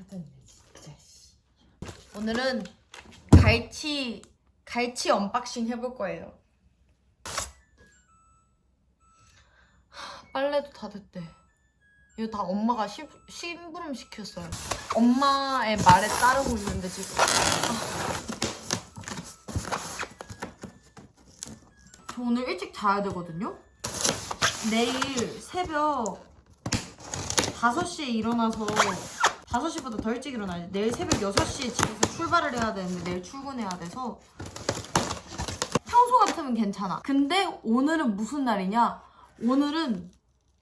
켜졌네 진짜. 씨. 오늘은 갈치 갈치 언박싱 해볼 거예요. 하, 빨래도 다 됐대. 이거 다 엄마가 시, 심부름 시켰어요. 엄마의 말에 따르고 있는데 지금. 아. 저 오늘 일찍 자야 되거든요. 내일 새벽 5시에 일어나서 5시보다 더 일찍 일어나야지. 내일 새벽 6시에 집에서 출발을 해야 되는데 내일 출근해야 돼서 평소 같으면 괜찮아. 근데 오늘은 무슨 날이냐? 오늘은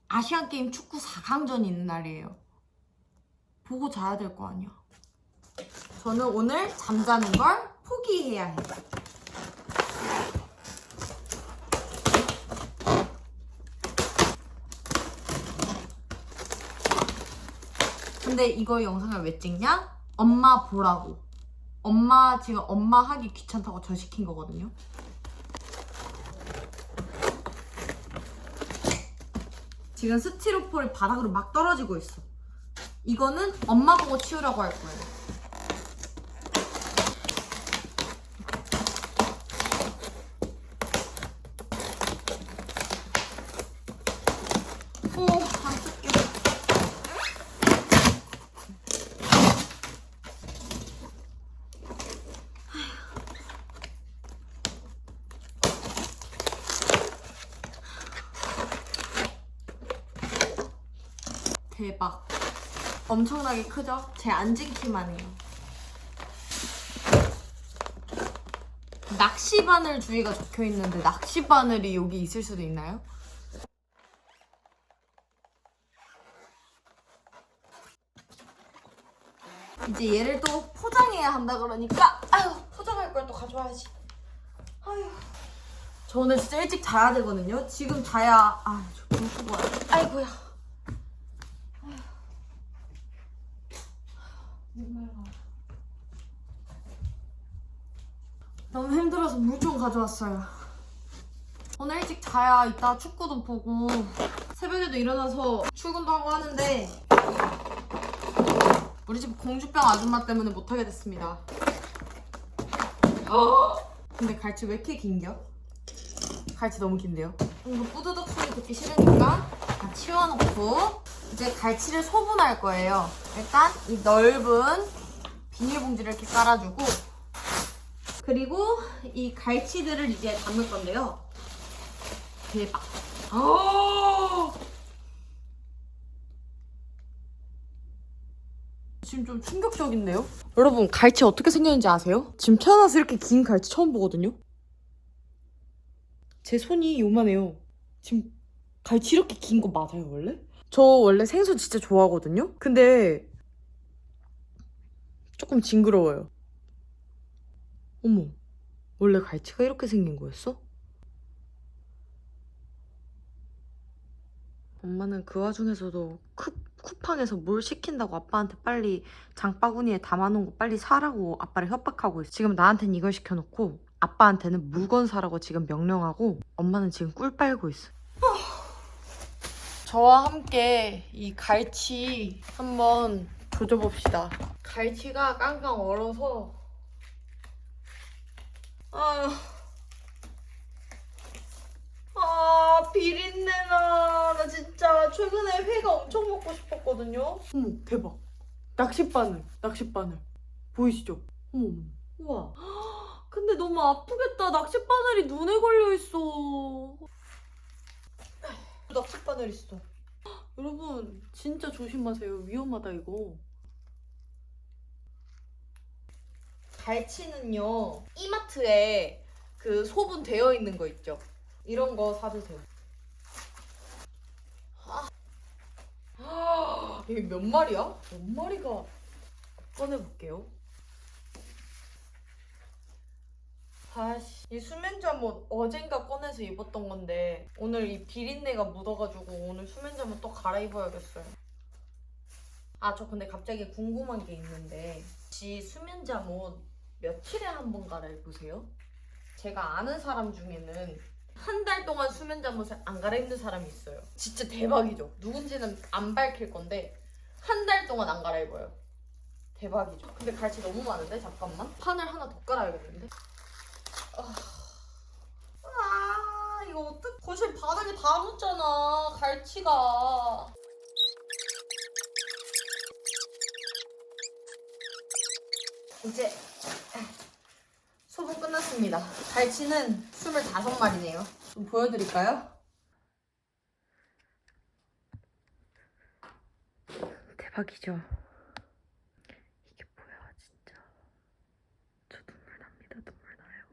아시안 게임 축구 4강전이 있는 날이에요. 보고 자야 될 거 아니야. 저는 오늘 잠자는 걸 포기해야 해. 근데 이거 영상을 왜 찍냐? 엄마 보라고. 엄마 지금 엄마 하기 귀찮다고 저 시킨 거거든요. 지금 스티로폴이 바닥으로 막 떨어지고 있어. 이거는 엄마 보고 치우라고 할 거예요. 오, 안 뜯겨. 대박. 엄청나게 크죠? 제 앉은 키만 해요. 낚시 바늘 주의가 적혀 있는데 낚시 바늘이 여기 있을 수도 있나요? 이제 얘를 또 포장해야 한다 그러니까 아유 포장할 걸 또 가져와야지. 아유. 저 오늘 진짜 일찍 자야 되거든요. 지금 자야 끄고 와야 돼. 아이고야. 너무 힘들어서 물 좀 가져왔어요. 오늘 일찍 자야 이따 축구도 보고 새벽에도 일어나서 출근도 하고 하는데 우리 집 공주병 아줌마 때문에 못하게 됐습니다. 근데 갈치 왜 이렇게 긴겨? 갈치 너무 긴데요? 이거 뿌드득 소리 듣기 싫으니까 다 치워놓고 이제 갈치를 소분할 거예요. 일단 이 넓은 비닐봉지를 이렇게 깔아주고 그리고 이 갈치들을 이제 담을 건데요. 대박. 아! 지금 좀 충격적인데요? 여러분 갈치 어떻게 생겼는지 아세요? 지금 태어나서 이렇게 긴 갈치 처음 보거든요? 제 손이 요만해요. 지금 갈치 이렇게 긴 거 맞아요 원래? 저 원래 생선 진짜 좋아하거든요? 근데 조금 징그러워요. 어머, 원래 갈치가 이렇게 생긴 거였어? 엄마는 그 와중에서도 쿠, 쿠팡에서 뭘 시킨다고 아빠한테 빨리 장바구니에 담아놓은 거 빨리 사라고 아빠를 협박하고 있어. 지금 나한테는 이걸 시켜놓고 아빠한테는 물건 사라고 지금 명령하고 엄마는 지금 꿀 빨고 있어. 저와 함께 이 갈치 한번 조져봅시다. 갈치가 깡깡 얼어서 아유. 아, 비린내나. 나 진짜 최근에 회가 엄청 먹고 싶었거든요. 어머, 대박. 낚싯바늘, 낚싯바늘. 보이시죠? 어머. 우와. 근데 너무 아프겠다. 낚싯바늘이 눈에 걸려있어. 낚싯바늘 있어. 여러분, 진짜 조심하세요. 위험하다, 이거. 갈치는요. 이마트에 그 소분 되어 있는 거 있죠? 이런 거 사드세요. 아, 이게 몇 마리야? 몇 마리가? 꺼내볼게요. 아씨 이 수면잠옷 어젠가 꺼내서 입었던 건데 오늘 이 비린내가 묻어가지고 오늘 수면잠옷 또 갈아입어야겠어요. 아 저 근데 갑자기 궁금한 게 있는데 혹시 수면잠옷 며칠에 한 번 갈아입으세요? 제가 아는 사람 중에는 한 달 동안 수면 잠옷을 안 갈아입는 사람이 있어요. 진짜 대박이죠. 누군지는 안 밝힐 건데 한 달 동안 안 갈아입어요. 대박이죠. 근데 갈치 너무 많은데 잠깐만. 판을 하나 더 깔아야겠는데. 아, 아 이거 어떡? 거실 바닥에 다 묻잖아 갈치가. 이제 끝났습니다. 갈치는 25마리네요. 좀 보여드릴까요? 대박이죠. 이게 뭐야 진짜. 저 눈물 납니다. 눈물 나요.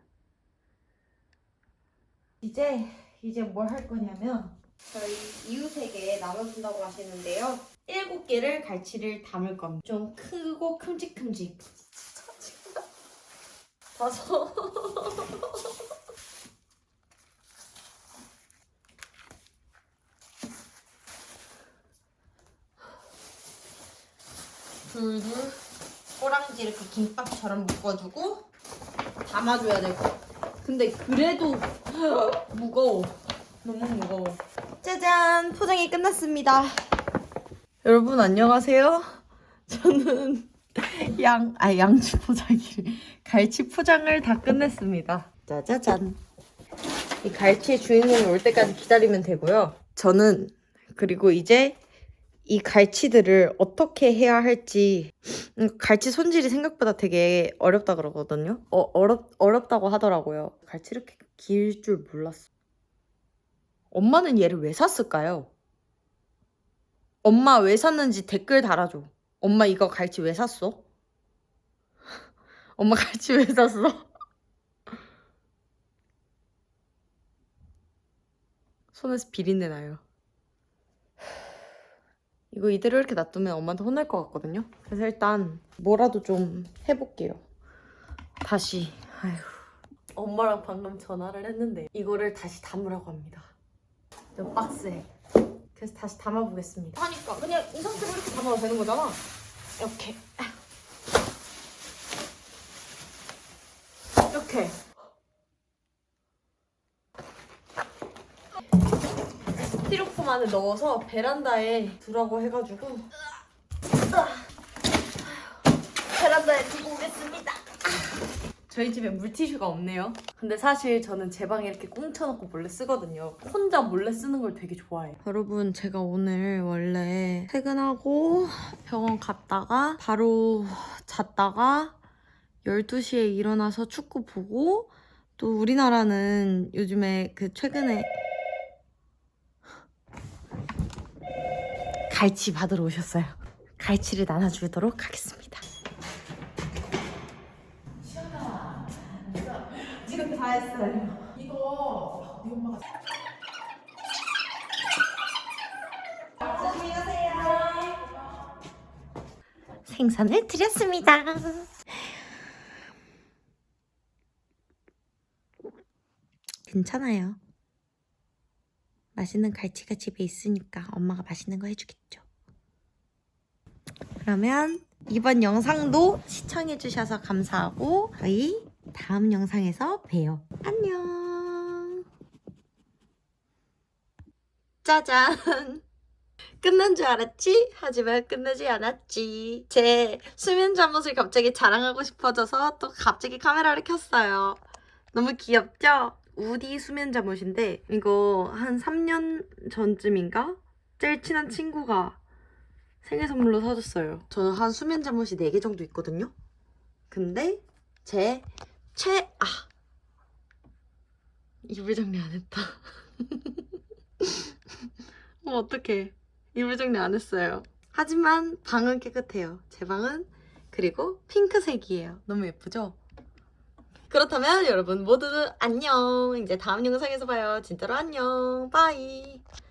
이제 이제 뭘 할 거냐면 저희 이웃에게 나눠준다고 하시는데요. 일곱 개를 갈치를 담을 겁니다. 좀 크고 큼직큼직. 다섯. 둘둘 꼬랑지 이렇게 김밥처럼 묶어주고 담아줘야 될것 같아. 근데 그래도 무거워. 너무 무거워. 짜잔! 포장이 끝났습니다. 여러분 안녕하세요. 저는 양, 아 양치 포장이래. 갈치 포장을 다 끝냈습니다. 짜자잔. 이 갈치의 주인공이 올 때까지 기다리면 되고요. 저는 그리고 이제 이 갈치들을 어떻게 해야 할지 음, 갈치 손질이 생각보다 되게 어렵다 그러거든요. 어, 어렵 어렵다고 하더라고요. 갈치 이렇게 길 줄 몰랐어. 엄마는 얘를 왜 샀을까요? 엄마 왜 샀는지 댓글 달아줘. 엄마 이거 갈치 왜 샀어? 엄마 갈치 왜 샀어? 손에서 비린내 나요. 이거 이대로 이렇게 놔두면 엄마한테 혼날 것 같거든요. 그래서 일단 뭐라도 좀 해볼게요. 다시. 아휴. 엄마랑 방금 전화를 했는데 이거를 다시 담으라고 합니다. 저 박스에. 그래서 다시 담아보겠습니다. 하니까 그냥 이 상태로 이렇게 담아도 되는 거잖아. 이렇게. 이렇게. 스티로폼 안에 넣어서 베란다에 두라고 해가지고 베란다에 두고 오겠습니다. 저희 집에 물티슈가 없네요. 근데 사실 저는 제 방에 이렇게 꽁쳐놓고 몰래 쓰거든요. 혼자 몰래 쓰는 걸 되게 좋아해요. 여러분, 제가 오늘 원래 퇴근하고 병원 갔다가 바로 잤다가 12시에 일어나서 축구 보고 또 우리나라는 요즘에 그 최근에 갈치 받으러 오셨어요. 갈치를 나눠주도록 하겠습니다. 지금 다 했어요. 이거 네 엄마가 생선을 드렸습니다. 괜찮아요. 맛있는 갈치가 집에 있으니까 엄마가 맛있는 거 해주겠죠. 그러면 이번 영상도 시청해주셔서 감사하고 저희 다음 영상에서 봬요. 안녕. 짜잔. 끝난 줄 알았지? 하지만 끝나지 않았지. 제 수면 잠옷을 갑자기 자랑하고 싶어져서 또 갑자기 카메라를 켰어요. 너무 귀엽죠? 우디 수면 잠옷인데 이거 한 3년 전쯤인가? 제일 친한 친구가 생일 선물로 사줬어요. 저는 한 수면 잠옷이 4개 정도 있거든요. 근데 제 최... 아! 이불 정리 안 했다. 어머 어떡해. 이불 정리 안 했어요. 하지만 방은 깨끗해요. 제 방은 그리고 핑크색이에요. 너무 예쁘죠? 그렇다면 여러분 모두 안녕. 이제 다음 영상에서 봐요. 진짜로 안녕. 바이. 아.